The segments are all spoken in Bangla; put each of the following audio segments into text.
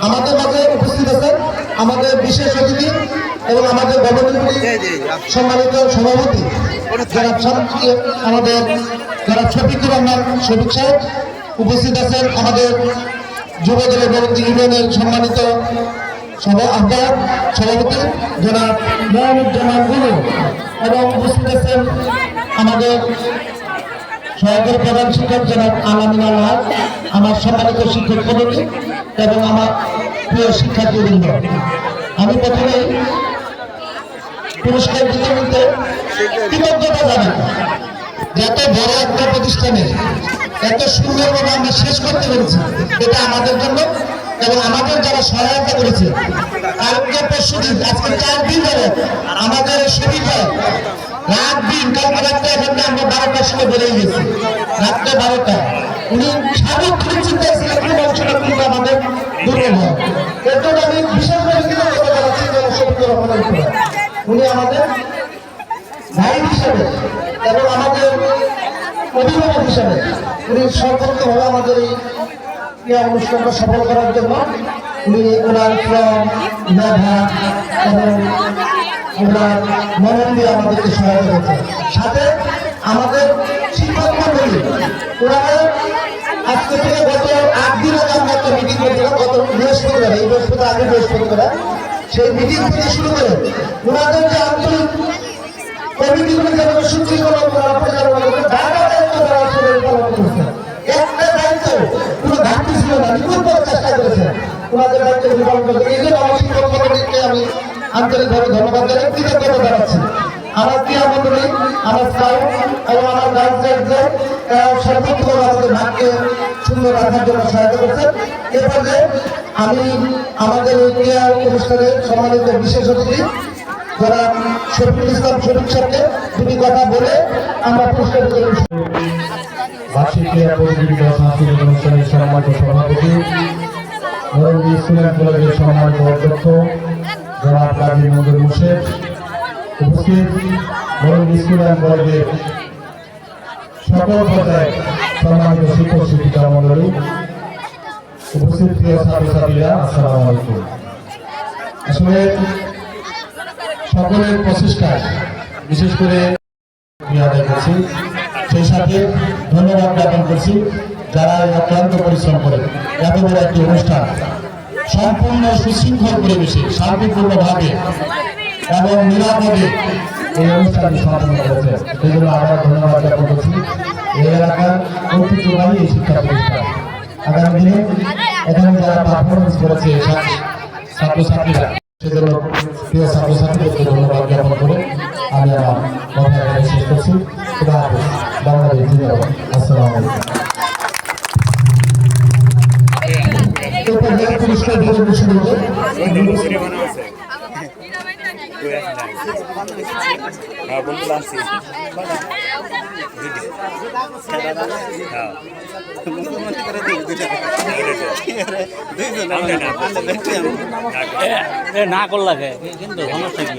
আমাদের মাঝে উপস্থিত আছেন আমাদের বিশেষ অতিথি এবং আমাদের গভর্নমেন্ট সম্মানিত সভাপতি যারা আমাদের যারা শফিকুর রহমান শফিক সাহেব উপস্থিত আছেন আমাদের যুব দলের গভর্নমেন্ট ইউনিয়নের সম্মানিত সভা আহ্বায়ক সভাপতি জনাব মোহাম্মদ গুরু এবং উপস্থিত আছেন আমাদের সহকারী প্রধান শিক্ষক জনাব আলামিনা লাল আমার সম্মানিত শিক্ষক কমিটি এবং আমার প্রিয় শিক্ষার্থীবৃন্দ, আমি প্রথমে পুরস্কার দিতে নিতে কৃতজ্ঞতা জানাই। এত বড় একটা প্রতিষ্ঠানে এত সুন্দরভাবে আমরা শেষ করতে পেরেছি, এটা আমাদের জন্য এবং আমাদের যারা সহায়তা করেছে, কালকে পরশু দিন, আজকে চার দিন ধরে আমাদের শরীরে রাত দিন, কালকে রাত্রে আমরা বারোটার সময় বেরিয়ে গেছি। রাত্রে বারোটা, উনি সার্বক্ষণিক ছিলেন কিন্তু আমাদের দুর্বল হয় এর জন্য আমি বিশেষভাবে কৃতজ্ঞতা জানাচ্ছি যারা শফিকুর উনি আমাদের ভাই হিসাবে এবং আমাদের অভিভাবক হিসাবে উনি সর্বোত্তভাবে আমাদের এই ক্রিয়া অনুষ্ঠানটা সফল করার জন্য উনি ওনার শ্রম মেধা এবং ওনার মনন দিয়ে আমাদেরকে সহায়তা করছে সাথে আমাদের শিক্ষক মন্ডলী ওনারা থেকে গত আট দিন আগে আমরা একটা মিটিং করেছিলাম যে কোনো ঘাটতি না নিপুণ চেষ্টা করেছে। ওনাদের দায়িত্ব পালন করেছে এই জন্য আমার শিক্ষক জানাচ্ছি। আমার স্কাউট এবং আমার গার্জেনদের সর্বোত্তম আমাদের ভাগকে সুন্দর রাখার জন্য সহায়তা করছে এ পর্যায়ে আমি আমাদের এই ক্রিয়া অনুষ্ঠানে সম্মানিত বিশেষ অতিথি, যারা শফিকুল ইসলাম শরীফ সাহেবকে দুটি কথা বলে আমরা পুরস্কার করব। বার্ষিক ক্রীড়া প্রতিযোগিতা সাংস্কৃতিক অনুষ্ঠানের সম্মানিত সভাপতি সকল পর্যায়ে সম্মানিত শিক্ষক শিক্ষিকা মন্ডলী উপস্থিত প্রিয় ছাত্রছাত্রীরা আসসালামু আলাইকুম আসলে সকলের প্রচেষ্টায় বিশেষ করে আদায় করছি সেই সাথে ধন্যবাদ জ্ঞাপন করছি যারা অক্লান্ত পরিশ্রম করে এত বড় একটি অনুষ্ঠান সম্পূর্ণ সুশৃঙ্খল পরিবেশে শান্তিপূর্ণভাবে এবং নিরাপদে এই অনুষ্ঠানটি সম্পন্ন করেছে সেই জন্য আবার ধন্যবাদ জ্ঞাপন করছি। এই এলাকার ঐতিহ্যবাহী এই শিক্ষা প্রতিষ্ঠান। আগামী ছাত্রছাত্রীরা আমি আমার কথা এখানে শেষ করছি খুদা হাফেজ বাংলাদেশ জিন্দাবাদ আসসালামু আলাইকুম এই পর্যায়ে পুরস্কার বিতরণ শুরু হবে। হ্যাঁ বলতে এ না করলাকে কিন্তু সমস্যা কি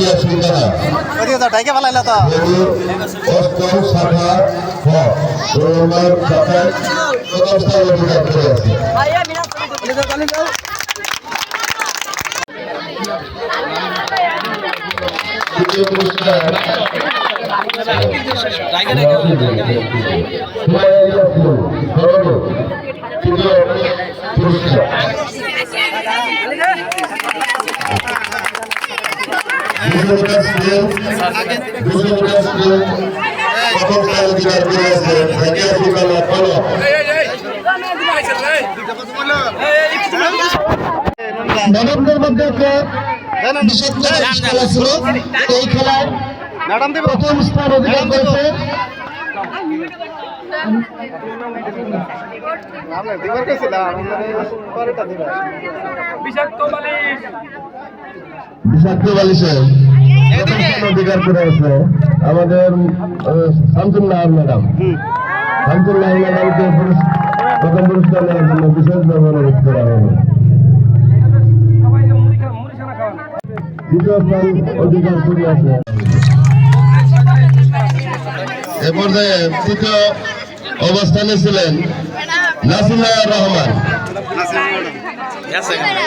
ফুল ধরো তৃতীয় পুরস্কার দুশো মিটার স্প্রিং দুশো মিটার স্প্রিং প্রথম স্থান অধিকার করে আছে জাকিয়া সুলতানা কনক নভেম্বরের মধ্যে বিশেষ খেলা ছিল এই খেলায় প্রথম স্থান অধিকার করেছে বিষাক্ত বালিশে অধিকার করে আছে আমাদের শামসুল্লাহ ম্যাডাম। শামসুল্লাহ ম্যাডামকে প্রথম পুরস্কার নেওয়ার জন্য বিশেষভাবে অনুরোধ করা হবে দ্বিতীয় স্থান অধিকার করে আছে। এ পর্যায়ে তৃতীয় অবস্থানে ছিলেন নাসিমা রহমান।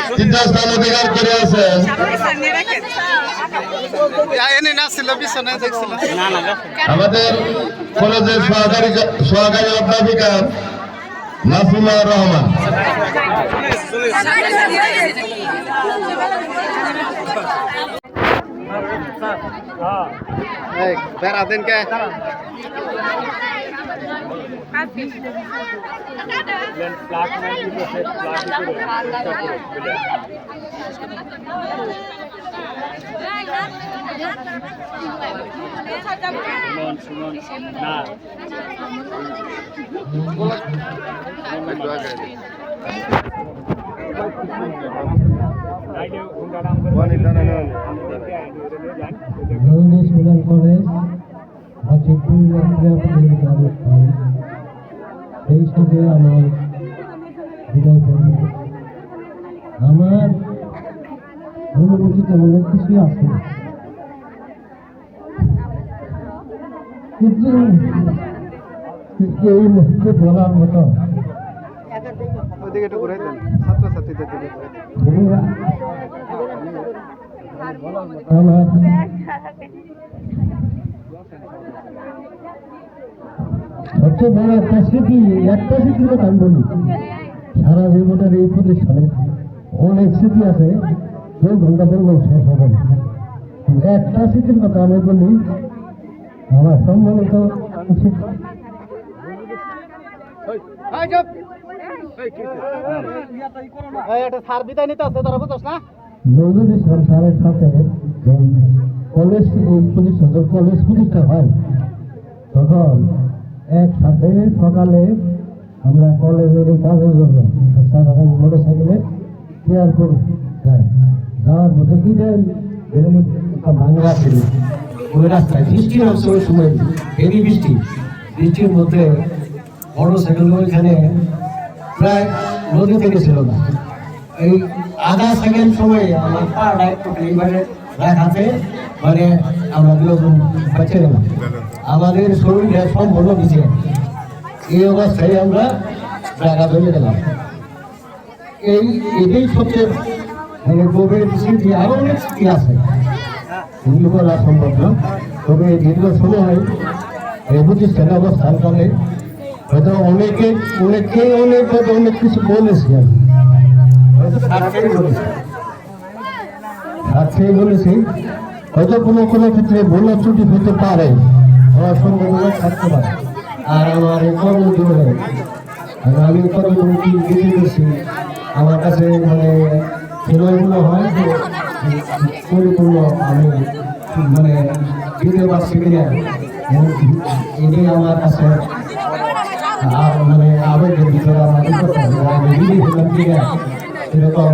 তৃতীয় স্থান অধিকার করে আছেন নাছিল বিছানায় না না আমাদের কলেজের সহকারী সহকারী অধ্যাপিকা নাসিমা রহমান। বেড়া দিন কে? সুমন সুমন না বাংলাদেশ মিলন কলেজ প্রতিযোগিতা সাথে আমার বিদায় করব আমার অনুভূতি তেমন কিছুই আছে। কিন্তু কিন্তু এই মুহূর্তে বলার মতো ওইদিকে একটু ঘুরে দেন ছাত্রছাত্রীদের দিকে ঘুরে দেন বন্ধুরা, আমার সবচেয়ে বড় একটা স্মৃতি একটা স্মৃতির কথা আমি বলি সারা জীবনের এই প্রতিষ্ঠানে অনেক স্মৃতি আছে দুই ঘণ্টা বললেও শেষ হবে একটা স্মৃতির কথা আমি বলি আমার সম্মানিত শিক্ষক। নজরুল ইসলাম স্যারের সাথে কলেজ প্রতিষ্ঠা হয় তখন একসাথে সকালে আমরা কলেজের এই কাজের জন্য এখন মোটর সাইকেলে কেয়ার করে যাই। যাওয়ার মধ্যে কি একটা ভাঙা ছিল। ওই রাস্তায় বৃষ্টি ওই সময় হেভি বৃষ্টি। বৃষ্টির মধ্যে মোটর সাইকেল ওইখানে প্রায় নদী থেকে ছিল না। এই আধা সেকেন্ড সময়ে আমার এইবারে রাখাতে মানে আমরা দুজন বেঁচে গেলাম আমাদের শরীর সম্পূর্ণ নিচে এই অবস্থায় আমরা জায়গা ধরে গেলাম। এই এটাই সবচেয়ে মানে গভীর স্মৃতি আরও অনেক স্মৃতি আছে। এগুলো বলা সম্ভব না। তবে দীর্ঘ সময় এই প্রতিষ্ঠানে অবস্থানকালে হয়তো অনেকে অনেকে অনেক হয়তো অনেক কিছু বলেছি। আমি বলেছি। হয়তো কোনো কোনো ক্ষেত্রে ভুল ত্রুটি হতে পারে। থাকতে পারে। আর আমার আর আমি কর্মজীবনটি দিতে গেছি আমার কাছে মানে ছেলেগুলো হয় যে পরিপূর্ণ আমি মানে দিতে পারছি কিনা এটাই আমার কাছে আর মানে আবেগের ভিতরে আমার এরকম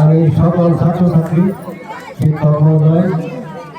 আমি সকল ছাত্রছাত্রী, শিক্ষক মহোদয়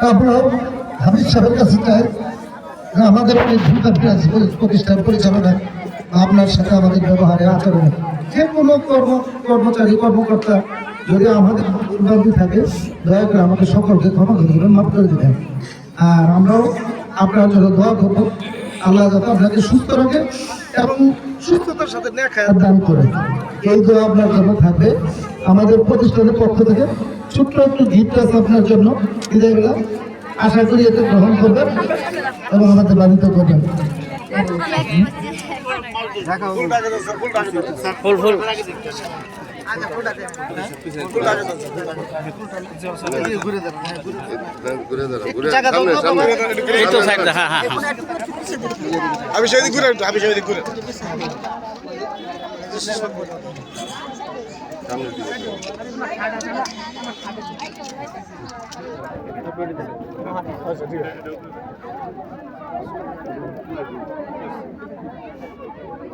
আমরা আমাদের প্রতিষ্ঠান আপনার সাথে আমাদের ব্যবহারে আচরণে যে কোনো কর্ম, কর্মচারী, কর্মকর্তা যদি আমাদের থাকে, দয়া করে আমাদের সকলকে ক্ষমা করে দেবেন, মাফ করে দেবেন। আর আমরাও আপনার জন্য দোয়া করব। আল্লাহ যাতে আপনাকে সুস্থ রাখে এবং সুস্থতার সাথে নেখায় দান করে। এই দোয়া আপনার জন্য থাকবে। আমাদের প্রতিষ্ঠানের পক্ষ থেকে ছোট্ট একটু গিফট আছে আপনার জন্য। বিদায় আশা করি এতে গ্রহণ করবেন এবং আমাদের বাধিত করবেন। ফুল ফুল এই তো সাইড হ্যাঁ হ্যাঁ। হ্যাঁ আমি সেদিক ঘুরে আমি সেদিক ঘুরে।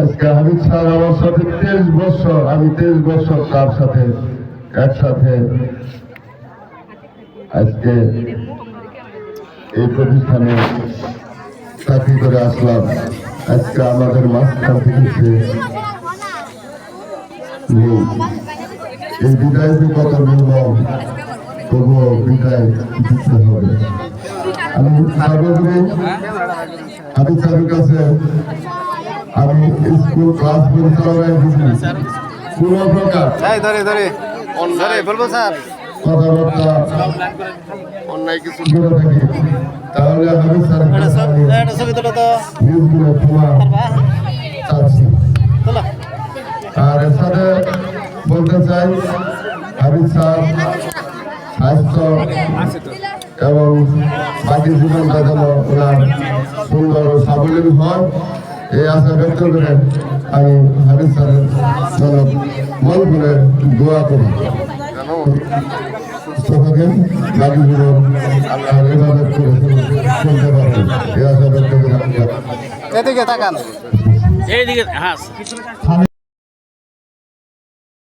আজকে হামিদ স্যার আমার সাথে তেইশ বছর, আমি তেইশ বছর তার সাথে? একসাথে আজকে এই প্রতিষ্ঠানে চাকরি করে আসলাম। আজকে আমাদের থেকে সে এই বিদায় কত নির্মম, তবুও বিদায় দিতে হবে। আমি সর্বগুরু হাবিব স্যারের কাছে আমি স্কুল ক্লাস পরিচালনায় বুঝি কোন প্রকার এই ধরে ধরে। ধরে বলব স্যার। কথাবার্তা অন্যায় কিছু করে থাকি। তাহলে আমি নিউজগুলো তোমার চাচ্ছি। আর এর সাথে বলতে চাই স্যার স্বাস্থ্য এবং বাকি জীবনটা যেন ওনার সুন্দর ও সাবলীল হয়। এই আশা ব্যক্ত করে আমি হাবিব স্যারের জন্য মন করে দোয়া করি সকলকে জীবন আল্লাহ ইবাদত করে চলতে পারবেন। এই আশা ব্যক্ত করে আমি। এদিকে তাকান। এইদিকে হ্যাঁ।